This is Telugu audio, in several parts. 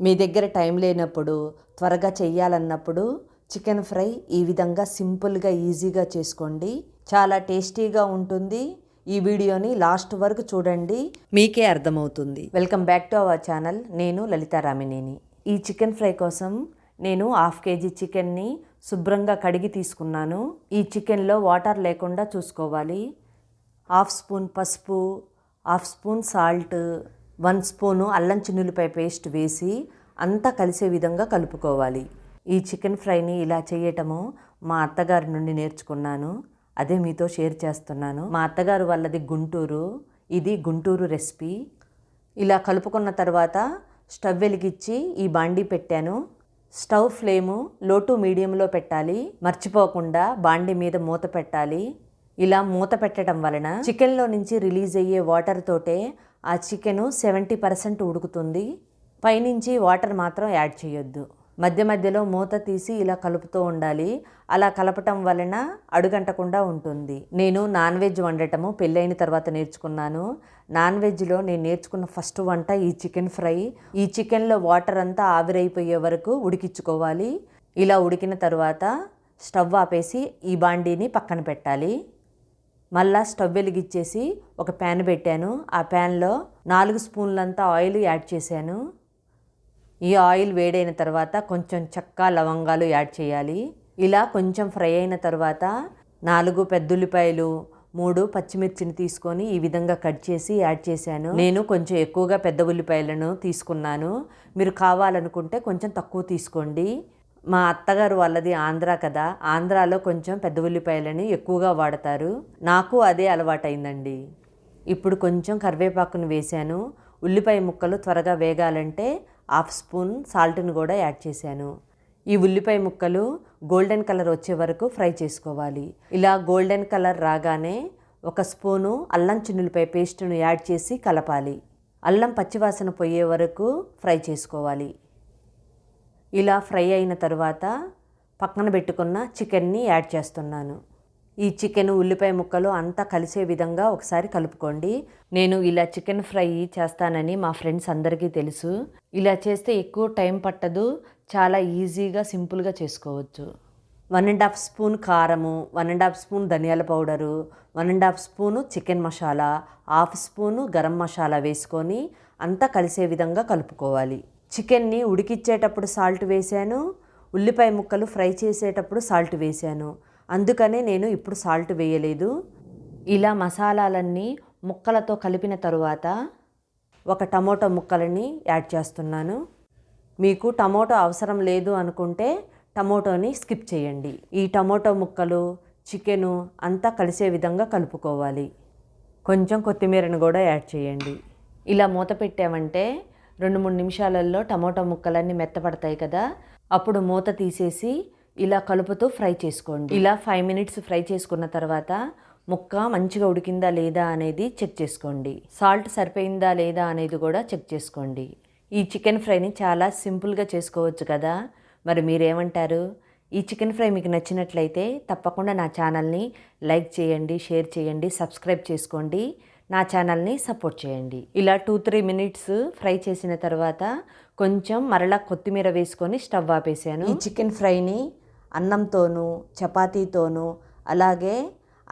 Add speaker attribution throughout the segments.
Speaker 1: మీ దగ్గర టైం లేనప్పుడు త్వరగా చెయ్యాలన్నప్పుడు చికెన్ ఫ్రై ఈ విధంగా సింపుల్గా ఈజీగా చేసుకోండి. చాలా టేస్టీగా ఉంటుంది. ఈ వీడియోని లాస్ట్ వరకు చూడండి. మీకే అర్థమవుతుంది. Welcome back to our channel. నేను లలితారామినేని ఈ చికెన్ ఫ్రై కోసం నేను హాఫ్ కేజీ చికెన్ని శుభ్రంగా కడిగి తీసుకున్నాను. ఈ చికెన్లో వాటర్ లేకుండా చూసుకోవాలి. హాఫ్ స్పూన్ పసుపు half spoon salt one spoon అల్లం చిన్నులపై పేస్ట్ వేసి అంతా కలిసే విధంగా కలుపుకోవాలి. ఈ చికెన్ ఫ్రైని ఇలా చేయటము మా అత్తగారి నుండి నేర్చుకున్నాను. అదే మీతో షేర్ చేస్తున్నాను. మా అత్తగారు వాళ్ళది గుంటూరు. ఇది గుంటూరు రెసిపీ. ఇలా కలుపుకున్న తర్వాత స్టవ్ వెలిగించి ఈ బాండీ పెట్టాను. స్టవ్ ఫ్లేము లో టు మీడియంలో పెట్టాలి. మర్చిపోకుండా బాండీ మీద మూత పెట్టాలి. ఇలా మూత పెట్టడం వలన చికెన్లో నుంచి రిలీజ్ అయ్యే వాటర్ తోటే ఆ చికెను సెవెంటీ పర్సెంట్ ఉడుకుతుంది. పైనుంచి వాటర్ మాత్రం యాడ్ చేయొద్దు. మధ్య మధ్యలో మూత తీసి ఇలా కలుపుతూ ఉండాలి. అలా కలపటం వలన అడుగంటకుండా ఉంటుంది. నేను నాన్ వెజ్ వండటము పెళ్ళైన తర్వాత నేర్చుకున్నాను. నాన్ వెజ్లో నేను నేర్చుకున్న ఫస్ట్ వంట ఈ చికెన్ ఫ్రై. ఈ చికెన్లో వాటర్ అంతా ఆవిరైపోయే వరకు ఉడికించుకోవాలి. ఇలా ఉడికిన తర్వాత స్టవ్ ఆపేసి ఈ బాండీని పక్కన పెట్టాలి. మళ్ళా స్టవ్ వెలిగించేసి ఒక ప్యాన్ పెట్టాను. ఆ ప్యాన్లో నాలుగు స్పూన్లంతా ఆయిల్ యాడ్ చేశాను. ఈ ఆయిల్ వేడైన తర్వాత కొంచెం చెక్క లవంగాలు యాడ్ చేయాలి. ఇలా కొంచెం ఫ్రై అయిన తర్వాత నాలుగు పెద్దుల్లిపాయలు మూడు పచ్చిమిర్చిని తీసుకొని ఈ విధంగా కట్ చేసి యాడ్ చేశాను. నేను కొంచెం ఎక్కువగా పెద్ద ఉల్లిపాయలను తీసుకున్నాను. మీరు కావాలనుకుంటే కొంచెం తక్కువ తీసుకోండి. మా అత్తగారు వాళ్ళది ఆంధ్ర కదా ఆంధ్రాలో కొంచెం పెద్ద ఉల్లిపాయలని ఎక్కువగా వాడతారు. నాకు అదే అలవాటైందండి. ఇప్పుడు కొంచెం కరివేపాకును వేశాను. ఉల్లిపాయ ముక్కలు త్వరగా వేగాలంటే హాఫ్ స్పూన్ సాల్ట్ని కూడా యాడ్ చేశాను. ఈ ఉల్లిపాయ ముక్కలు గోల్డెన్ కలర్ వచ్చే వరకు ఫ్రై చేసుకోవాలి. ఇలా గోల్డెన్ కలర్ రాగానే ఒక స్పూను అల్లం చిన్నులపై పేస్ట్ను యాడ్ చేసి కలపాలి. అల్లం పచ్చివాసన పోయే వరకు ఫ్రై చేసుకోవాలి. ఇలా ఫ్రై అయిన తర్వాత పక్కన పెట్టుకున్న చికెన్ని యాడ్ చేస్తున్నాను. ఈ చికెన్ ఉల్లిపాయ ముక్కలు అంతా కలిసే విధంగా ఒకసారి కలుపుకోండి. నేను ఇలా చికెన్ ఫ్రై చేస్తానని మా ఫ్రెండ్స్ అందరికీ తెలుసు. ఇలా చేస్తే ఎక్కువ టైం పట్టదు చాలా ఈజీగా సింపుల్గా చేసుకోవచ్చు. వన్ అండ్ హాఫ్ స్పూన్ కారము వన్ అండ్ హాఫ్ స్పూన్ ధనియాల powder one and half spoon chicken masala half spoon garam masala వేసుకొని అంతా కలిసే విధంగా కలుపుకోవాలి. చికెన్ని ఉడికిచ్చేటప్పుడు సాల్ట్ వేశాను ఉల్లిపాయ ముక్కలు ఫ్రై చేసేటప్పుడు సాల్ట్ వేశాను. అందుకనే నేను ఇప్పుడు సాల్ట్ వేయలేదు. ఇలా మసాలాలన్నీ ముక్కలతో కలిపిన తరువాత ఒక టమోటో ముక్కలని యాడ్ చేస్తున్నాను. మీకు టమోటో అవసరం లేదు అనుకుంటే టమోటోని స్కిప్ చేయండి. ఈ టమోటో ముక్కలు చికెను అంతా కలిసే విధంగా కలుపుకోవాలి. కొంచెం కొత్తిమీరను కూడా యాడ్ చేయండి. ఇలా మూత పెట్టామంటే రెండు మూడు నిమిషాలలో టమోటా ముక్కలన్నీ మెత్తపడతాయి కదా. అప్పుడు మూత తీసేసి ఇలా కలుపుతూ ఫ్రై చేసుకోండి. ఇలా ఫైవ్ మినిట్స్ ఫ్రై చేసుకున్న తర్వాత ముక్క మంచిగా ఉడికిందా లేదా అనేది చెక్ చేసుకోండి. సాల్ట్ సరిపోయిందా లేదా అనేది కూడా చెక్ చేసుకోండి. ఈ చికెన్ ఫ్రైని చాలా సింపుల్గా చేసుకోవచ్చు కదా. మరి మీరేమంటారు? ఈ చికెన్ ఫ్రై మీకు నచ్చినట్లయితే తప్పకుండా నా ఛానల్ని లైక్ చేయండి షేర్ చేయండి సబ్స్క్రైబ్ చేసుకోండి. నా ఛానల్ని సపోర్ట్ చేయండి. ఇలా టూ త్రీ మినిట్స్ ఫ్రై చేసిన తర్వాత కొంచెం మరలా కొత్తిమీర వేసుకొని స్టవ్ ఆపేసాను. ఈ చికెన్ ఫ్రైని అన్నంతోనూ చపాతీతోనూ అలాగే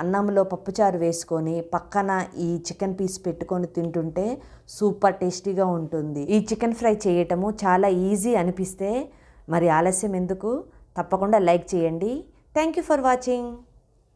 Speaker 1: అన్నంలో పప్పుచారు వేసుకొని పక్కన ఈ చికెన్ పీస్ పెట్టుకొని తింటుంటే సూపర్ టేస్టీగా ఉంటుంది. ఈ చికెన్ ఫ్రై చేయటము చాలా ఈజీ అనిపిస్తే మరి ఆలస్యం ఎందుకు? తప్పకుండా లైక్ చేయండి. Thank you for watching.